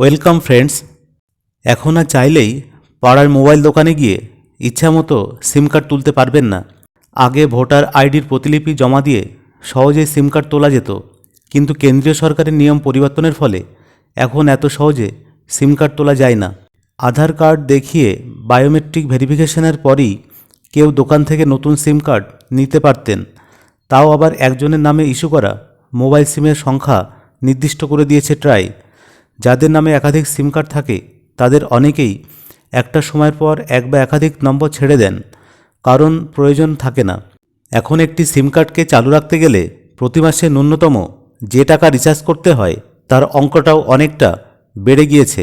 Welcome friends এখন আর চাইলেই পাড়ার মোবাইল দোকানে গিয়ে ইচ্ছা মতো সিম কার্ড তুলতে পারবেন না। আগে ভোটার আইডির প্রতিলিপি জমা দিয়ে সহজেই সিম কার্ড তোলা যেত। কিন্তু কেন্দ্রীয় সরকারের নিয়ম পরিবর্তনের ফলে এখন এত সহজে সিম কার্ড তোলা যায় না। আধার কার্ড দেখিয়ে বায়োমেট্রিক ভেরিফিকেশনের পরই কেউ দোকান থেকে নতুন সিম কার্ড নিতে পারতেন। তাও আবার একজনের নামে ইস্যু করা মোবাইল সিমের সংখ্যা নির্দিষ্ট করে দিয়েছে ট্রাই। যাদের নামে একাধিক সিম কার্ড থাকে, তাদের অনেকেই একটা সময়ের পর এক বা একাধিক নম্বর ছেড়ে দেন, কারণ প্রয়োজন থাকে না। এখন একটি সিম কার্ডকে চালু রাখতে গেলে প্রতি মাসে ন্যূনতম যে টাকা রিচার্জ করতে হয়, তার অঙ্কটাও অনেকটা বেড়ে গিয়েছে।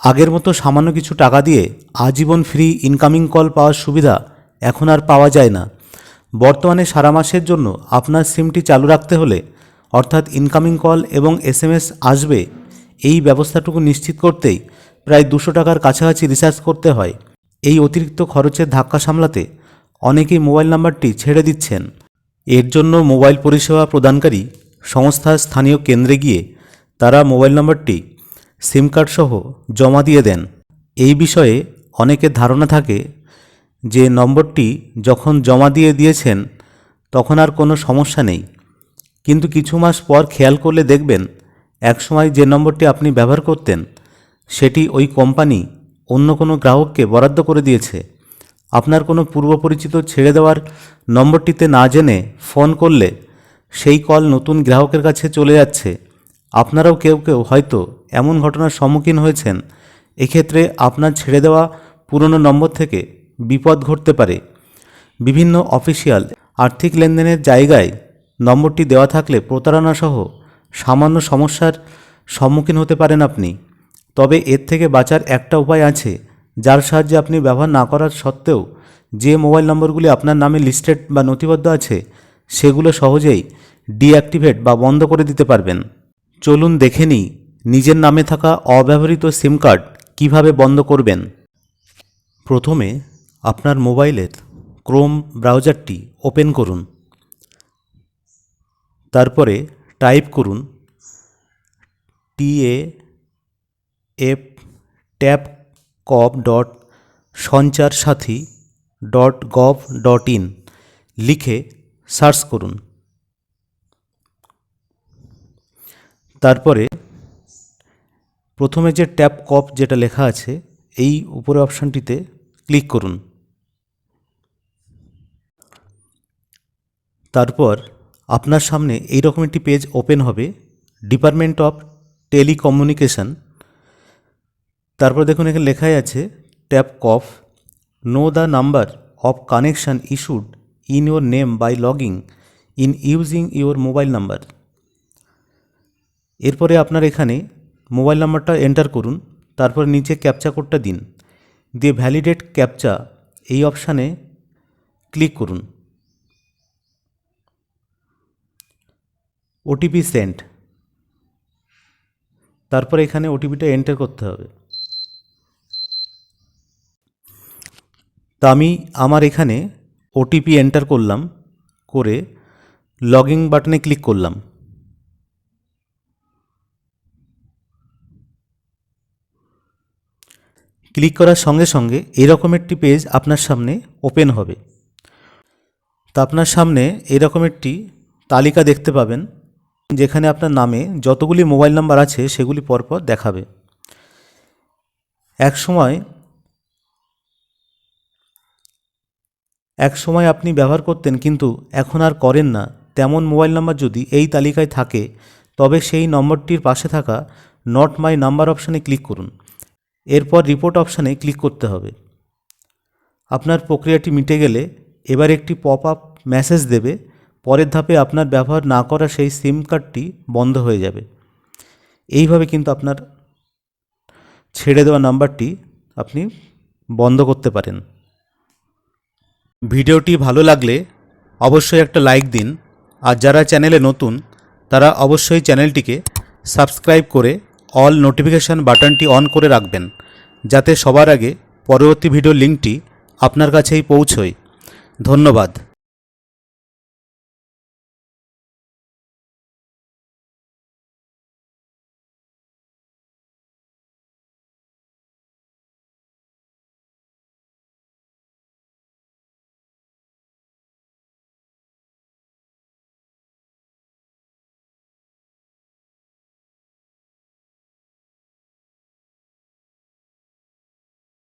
আগের মতো সামান্য কিছু টাকা দিয়ে আজীবন ফ্রি ইনকামিং কল পাওয়ার সুবিধা এখন আর পাওয়া যায় না। বর্তমানে সারা মাসের জন্য আপনার সিমটি চালু রাখতে হলে অর্থাৎ ইনকামিং কল এবং এসএমএস আসবে এই ব্যবস্থাটুকু নিশ্চিত করতেই প্রায় দুশো টাকার কাছাকাছি রিচার্জ করতে হয়। এই অতিরিক্ত খরচের ধাক্কা সামলাতে অনেকেই মোবাইল নাম্বারটি ছেড়ে দিচ্ছেন। এর জন্য মোবাইল পরিষেবা প্রদানকারী সংস্থার স্থানীয় কেন্দ্রে গিয়ে তারা মোবাইল নম্বরটি, সিম কার্ড সহ জমা দিয়ে দেন। এই বিষয়ে অনেকের ধারণা থাকে যে নম্বরটি যখন জমা দিয়ে দিয়েছেন, তখন আর কোনো সমস্যা নেই। কিন্তু কিছু মাস পর খেয়াল করলে দেখবেন একসময় যে নম্বরটি আপনি ব্যবহার করতেন, সেটি ওই কোম্পানি অন্য কোনো গ্রাহককে বরাদ্দ করে দিয়েছে। আপনার কোনো পূর্বপরিচিত ছেড়ে দেওয়ার নম্বরটিতে না জেনে ফোন করলে সেই কল নতুন গ্রাহকের কাছে চলে যাচ্ছে। আপনারাও কেউ কেউ হয়তো এমন ঘটনার সম্মুখীন হয়েছেন। এক্ষেত্রে আপনার ছেড়ে দেওয়া পুরনো নম্বর থেকে বিপদ ঘটতে পারে। বিভিন্ন অফিসিয়াল আর্থিক লেনদেনের জায়গায় নম্বরটি দেওয়া থাকলে প্রতারণাসহ সামান্য সমস্যার সম্মুখীন হতে পারেন আপনি। তবে এর থেকে বাঁচার একটা উপায় আছে, যার সাহায্যে আপনি ব্যবহার না করার সত্ত্বেও যে মোবাইল নম্বরগুলি আপনার নামে লিস্টেড বা নথিবদ্ধ আছে, সেগুলো সহজেই ডিঅ্যাক্টিভেট বা বন্ধ করে দিতে পারবেন। চলুন দেখে নিই, নিজের নামে থাকা অব্যবহৃত সিম কার্ড কীভাবে বন্ধ করবেন। প্রথমে আপনার মোবাইলের ক্রোম ব্রাউজারটি ওপেন করুন। তারপরে টাইপ করুন TA F tap cop dot Sanchar Saathi dot gov dot in লিখে সার্চ করুন। তারপরে প্রথমে যে ট্যাপ কপ যেটা লেখা আছে, এই উপরে অপশানটিতে ক্লিক করুন। তারপর আপনার সামনে এইরকম একটি পেজ ওপেন হবে ডিপার্টমেন্ট অফ টেলিকমিউনিকেশন তারপর দেখুন এখানে লেখাই আছে tap cop know the number of connection issued in your name by logging in using your mobile number এরপরে আপনার এখানে মোবাইল নাম্বারটা এন্টার করুন, তারপর নিচে ক্যাপচা কোডটা দিন। দিয়ে ভ্যালিডেট ক্যাপচা এই অপশানে ক্লিক করুন। ওটিপি সেন্ড তারপর এখানে ওটিপিটা এন্টার করতে হবে। তা আমি আমার এখানে ওটিপি এন্টার করলাম, করে লগিং বাটনে ক্লিক করলাম। ক্লিক করার সঙ্গে সঙ্গে এরকম একটি পেজ আপনার সামনে ওপেন হবে। তা আপনার সামনে এরকম একটি তালিকা দেখতে পাবেন। যেখানে আপনার নামে যতগুলি মোবাইল নাম্বার আছে সেগুলি পরপর দেখাবে। এক সময় এক সময় আপনি ব্যবহার করতেন কিন্তু এখন আর করেন না। তেমন মোবাইল নাম্বার যদি এই তালিকায় থাকে, তবে সেই নম্বরটির পাশে থাকা নট মাই নাম্বার অপশানে ক্লিক করুন। এরপর রিপোর্ট অপশানে ক্লিক করতে হবে। আপনার প্রক্রিয়াটি মিটে গেলে এবার একটি পপ আপ মেসেজ দেবে। পরের ধাপে আপনার ব্যবহার না করা সেই সিম কার্ডটি বন্ধ হয়ে যাবে। এইভাবে কিন্তু আপনার ছেড়ে দেওয়া নাম্বারটি আপনি বন্ধ করতে পারেন। ভিডিওটি ভালো লাগলে অবশ্যই একটা লাইক দিন। আর যারা চ্যানেলে নতুন, তারা অবশ্যই চ্যানেলটিকে সাবস্ক্রাইব করে অল নোটিফিকেশান বাটনটি অন করে রাখবেন, যাতে সবার আগে পরবর্তী ভিডিও লিঙ্কটি আপনার কাছেই পৌঁছয়। ধন্যবাদ।